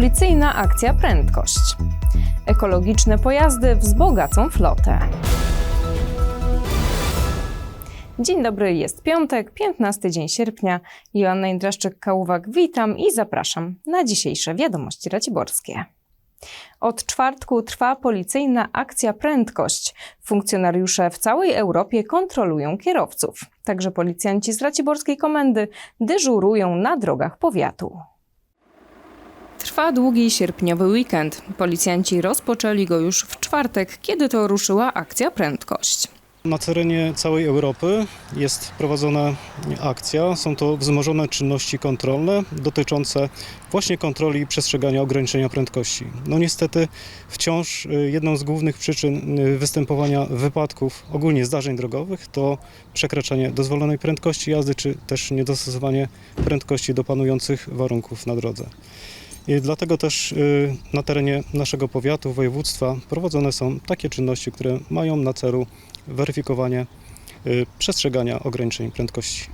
Policyjna akcja Prędkość. Ekologiczne pojazdy wzbogacą flotę. Dzień dobry, jest piątek, 15 dzień sierpnia. Joanna Indraszczyk-Kałówak, witam i zapraszam na dzisiejsze wiadomości raciborskie. Od czwartku trwa policyjna akcja Prędkość. Funkcjonariusze w całej Europie kontrolują kierowców. Także policjanci z Raciborskiej Komendy dyżurują na drogach powiatu. Trwa długi sierpniowy weekend. Policjanci rozpoczęli go już w czwartek, kiedy to ruszyła akcja Prędkość. Na terenie całej Europy jest prowadzona akcja. Są to wzmożone czynności kontrolne dotyczące właśnie kontroli przestrzegania ograniczenia prędkości. No niestety wciąż y, jedną z głównych przyczyn y, występowania wypadków, ogólnie zdarzeń drogowych, to przekraczanie dozwolonej prędkości jazdy, czy też niedostosowanie prędkości do panujących warunków na drodze. Dlatego też y, na terenie naszego powiatu, województwa prowadzone są takie czynności, które mają na celu weryfikowanie y, przestrzegania ograniczeń prędkości.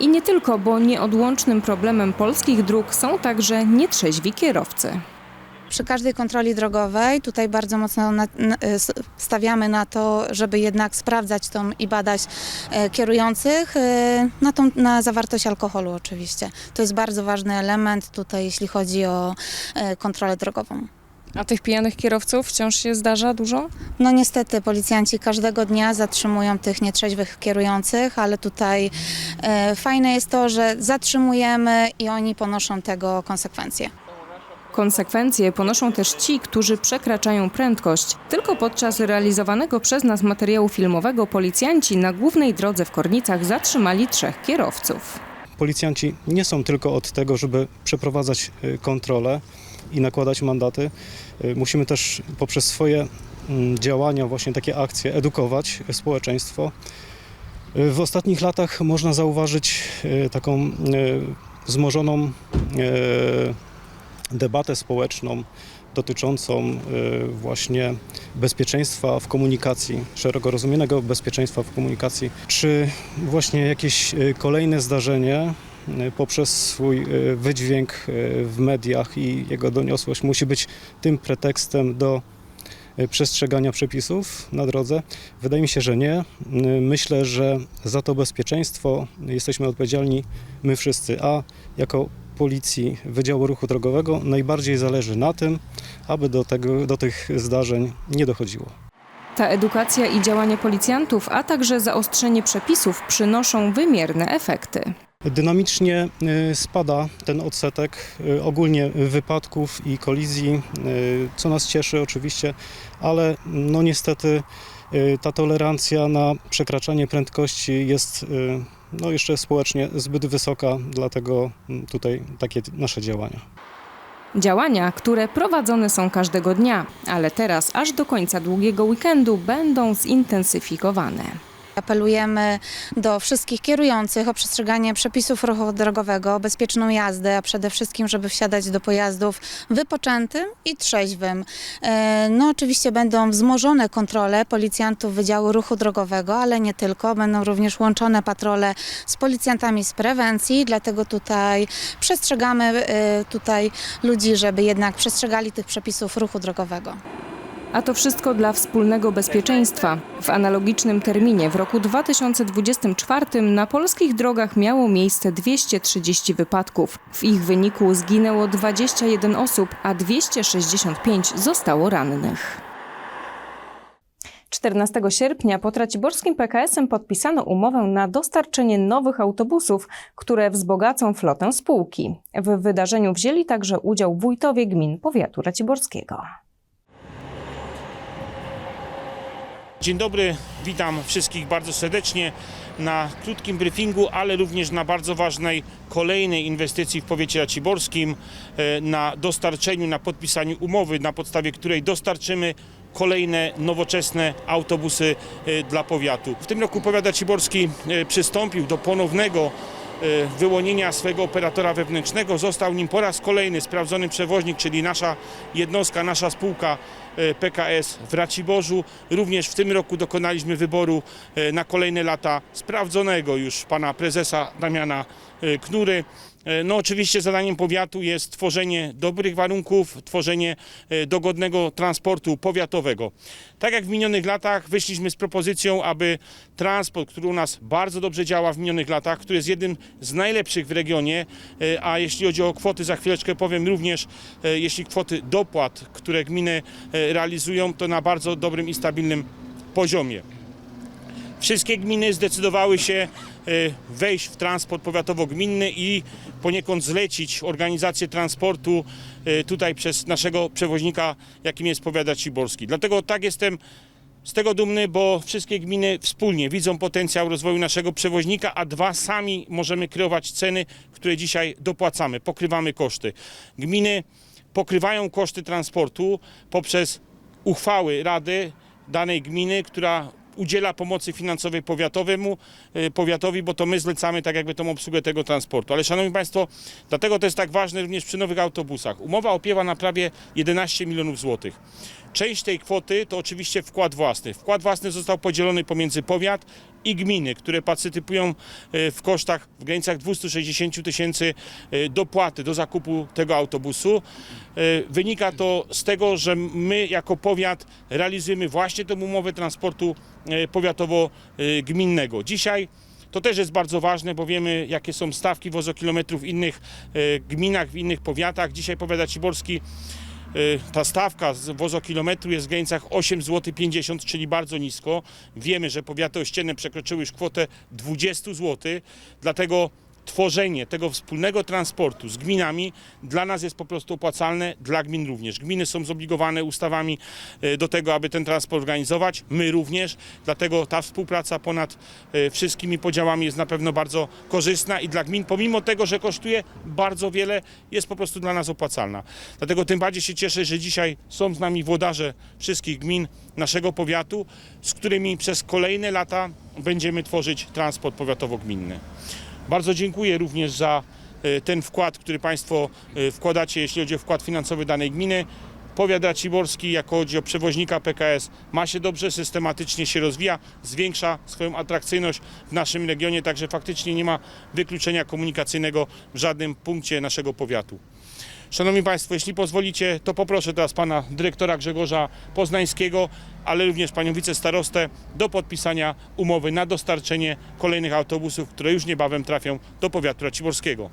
I nie tylko, bo nieodłącznym problemem polskich dróg są także nietrzeźwi kierowcy. Przy każdej kontroli drogowej tutaj bardzo mocno na, na, s- stawiamy na to, żeby jednak sprawdzać tą i badać e, kierujących e, na, tą, na zawartość alkoholu oczywiście. To jest bardzo ważny element tutaj, jeśli chodzi o e, kontrolę drogową. A tych pijanych kierowców wciąż się zdarza dużo? No niestety policjanci każdego dnia zatrzymują tych nietrzeźwych kierujących, ale tutaj e, fajne jest to, że zatrzymujemy i oni ponoszą tego konsekwencje. Konsekwencje ponoszą też ci, którzy przekraczają prędkość. Tylko podczas realizowanego przez nas materiału filmowego policjanci na głównej drodze w Kornicach zatrzymali trzech kierowców. Policjanci nie są tylko od tego, żeby przeprowadzać y, kontrole i nakładać mandaty. Y, Musimy też poprzez swoje mm, działania, właśnie takie akcje, edukować społeczeństwo. Y, W ostatnich latach można zauważyć taką wzmożoną debatę społeczną dotyczącą y, właśnie bezpieczeństwa w komunikacji, szeroko rozumianego bezpieczeństwa w komunikacji. Czy właśnie jakieś y, kolejne zdarzenie y, poprzez swój wydźwięk w mediach i jego doniosłość musi być tym pretekstem do przestrzegania przepisów na drodze? Wydaje mi się, że nie. Myślę, że za to bezpieczeństwo jesteśmy odpowiedzialni my wszyscy, a jako Policji Wydziału Ruchu Drogowego najbardziej zależy na tym, aby do, tego, do tych zdarzeń nie dochodziło. Ta edukacja i działania policjantów, a także zaostrzenie przepisów przynoszą wymierne efekty. Dynamicznie y, spada ten odsetek y, ogólnie wypadków i kolizji, y, co nas cieszy oczywiście, ale no niestety ta tolerancja na przekraczanie prędkości jest no jeszcze społecznie zbyt wysoka, dlatego mm, tutaj takie nasze działania. Działania, które prowadzone są każdego dnia, ale teraz aż do końca długiego weekendu będą zintensyfikowane. Apelujemy do wszystkich kierujących o przestrzeganie przepisów ruchu drogowego, o bezpieczną jazdę, a przede wszystkim, żeby wsiadać do pojazdów wypoczętym i trzeźwym. E, No oczywiście będą wzmożone kontrole policjantów Wydziału Ruchu Drogowego, ale nie tylko. Będą również łączone patrole z policjantami z prewencji, dlatego tutaj przestrzegamy e, tutaj ludzi, żeby jednak przestrzegali tych przepisów ruchu drogowego. A to wszystko dla wspólnego bezpieczeństwa. W analogicznym terminie w roku 2024 na polskich drogach miało miejsce 230 wypadków. W ich wyniku zginęło 21 osób, a 265 zostało rannych. 14 sierpnia pod Raciborskim PKS-em podpisano umowę na dostarczenie nowych autobusów, które wzbogacą flotę spółki. W wydarzeniu wzięli także udział wójtowie gmin powiatu raciborskiego. Dzień dobry, witam wszystkich bardzo serdecznie na krótkim briefingu, ale również na bardzo ważnej kolejnej inwestycji w powiecie raciborskim, e, na dostarczeniu, na podpisaniu umowy, na podstawie której dostarczymy kolejne nowoczesne autobusy e, dla powiatu. W tym roku powiat raciborski e, przystąpił do ponownego wyłonienia swego operatora wewnętrznego. Został nim po raz kolejny sprawdzony przewoźnik, czyli nasza jednostka, nasza spółka PKS w Raciborzu. Również w tym roku dokonaliśmy wyboru e, na kolejne lata sprawdzonego już pana prezesa Damiana e, Knury. E, No oczywiście zadaniem powiatu jest tworzenie dobrych warunków, tworzenie e, dogodnego transportu powiatowego. Tak jak w minionych latach wyszliśmy z propozycją, aby transport, który u nas bardzo dobrze działa w minionych latach, który jest jednym z najlepszych w regionie, e, a jeśli chodzi o kwoty, za chwileczkę powiem również, e, jeśli kwoty dopłat, które gminy e, realizują, to na bardzo dobrym i stabilnym poziomie. Wszystkie gminy zdecydowały się e, wejść w transport powiatowo-gminny i poniekąd zlecić organizację transportu e, tutaj przez naszego przewoźnika, jakim jest powiat Raciborski. Dlatego tak jestem z tego dumny, bo wszystkie gminy wspólnie widzą potencjał rozwoju naszego przewoźnika, a dwa sami możemy kreować ceny, które dzisiaj dopłacamy, pokrywamy koszty. Gminy pokrywają koszty transportu poprzez uchwały Rady danej gminy, która udziela pomocy finansowej powiatowemu, y, powiatowi, bo to my zlecamy tak jakby tą obsługę tego transportu. Ale szanowni Państwo, dlatego to jest tak ważne również przy nowych autobusach. Umowa opiewa na prawie 11 milionów złotych. Część tej kwoty to oczywiście wkład własny. Wkład własny został podzielony pomiędzy powiat i gminy, które partycypują y, w kosztach w granicach 260 tysięcy y, dopłaty do zakupu tego autobusu. Y, Wynika to z tego, że my jako powiat realizujemy właśnie tę umowę transportu powiatowo-gminnego. Dzisiaj to też jest bardzo ważne, bo wiemy, jakie są stawki wozokilometrów w innych gminach, w innych powiatach. Dzisiaj powiat Raciborski Y, ta stawka z wozokilometru jest w granicach 8 zł 50, czyli bardzo nisko. Wiemy, że powiaty ościenne przekroczyły już kwotę 20 zł, dlatego tworzenie tego wspólnego transportu z gminami dla nas jest po prostu opłacalne, dla gmin również. Gminy są zobligowane ustawami y, do tego, aby ten transport organizować, my również, dlatego ta współpraca ponad y, wszystkimi podziałami jest na pewno bardzo korzystna i dla gmin, pomimo tego, że kosztuje bardzo wiele, jest po prostu dla nas opłacalna. Dlatego tym bardziej się cieszę, że dzisiaj są z nami włodarze wszystkich gmin naszego powiatu, z którymi przez kolejne lata będziemy tworzyć transport powiatowo-gminny. Bardzo dziękuję również za e, ten wkład, który Państwo e, wkładacie, jeśli chodzi o wkład finansowy danej gminy. Powiat Raciborski, jako chodzi o przewoźnika PKS, ma się dobrze, systematycznie się rozwija, zwiększa swoją atrakcyjność w naszym regionie, także faktycznie nie ma wykluczenia komunikacyjnego w żadnym punkcie naszego powiatu. Szanowni Państwo, jeśli pozwolicie, to poproszę teraz Pana Dyrektora Grzegorza Poznańskiego, ale również Panią Wicestarostę do podpisania umowy na dostarczenie kolejnych autobusów, które już niebawem trafią do powiatu raciborskiego.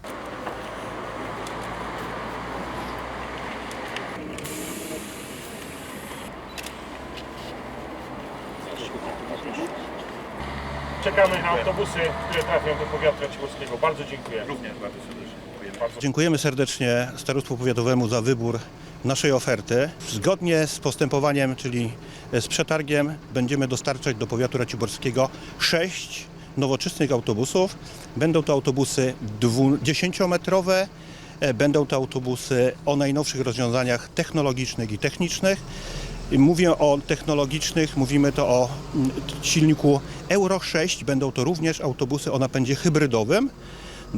Czekamy na autobusy, które trafią do powiatu raciborskiego. Bardzo dziękuję. Również bardzo serdecznie. Bardzo Dziękujemy serdecznie Starostwu Powiatowemu za wybór naszej oferty. Zgodnie z postępowaniem, czyli z przetargiem, będziemy dostarczać do powiatu raciborskiego sześć nowoczesnych autobusów. Będą to autobusy 10-metrowe, e, będą to autobusy o najnowszych rozwiązaniach technologicznych i technicznych. Mówię o technologicznych, mówimy to o mm, silniku Euro 6, będą to również autobusy o napędzie hybrydowym.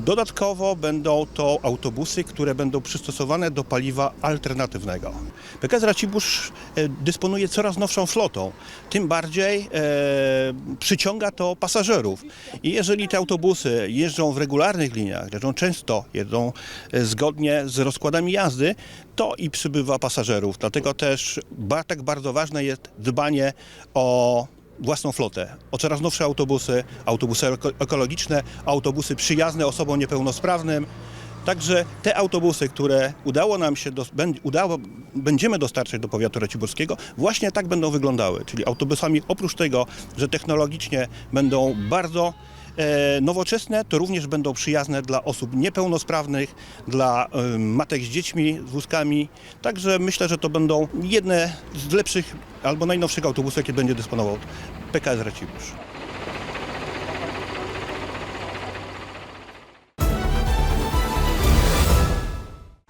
Dodatkowo będą to autobusy, które będą przystosowane do paliwa alternatywnego. PKS Racibórz e, dysponuje coraz nowszą flotą, tym bardziej e, przyciąga to pasażerów. I jeżeli te autobusy jeżdżą w regularnych liniach, jeżdżą często, jeżdżą e, zgodnie z rozkładami jazdy, to i przybywa pasażerów. Dlatego też tak bardzo ważne jest dbanie o własną flotę, o coraz nowsze autobusy, autobusy eko- ekologiczne, autobusy przyjazne osobom niepełnosprawnym. Także te autobusy, które udało nam się, bę- udało, będziemy dostarczać do powiatu raciborskiego, właśnie tak będą wyglądały. Czyli autobusami oprócz tego, że technologicznie będą bardzo nowoczesne, to również będą przyjazne dla osób niepełnosprawnych, dla e, matek z dziećmi, z wózkami. Także myślę, że to będą jedne z lepszych albo najnowszych autobusów, jakie będzie dysponował PKS Racibórz.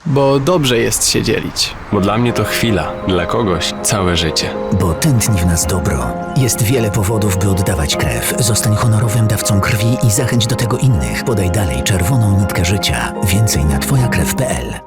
Bo dobrze jest się dzielić. Bo dla mnie to chwila, dla kogoś całe życie. Bo tętni w nas dobro. Jest wiele powodów, by oddawać krew. Zostań honorowym dawcą krwi i zachęć do tego innych. Podaj dalej czerwoną nitkę życia. Więcej na twojakrew.pl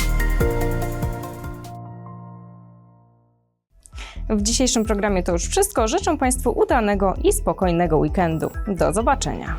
W dzisiejszym programie to już wszystko. Życzę Państwu udanego i spokojnego weekendu. Do zobaczenia.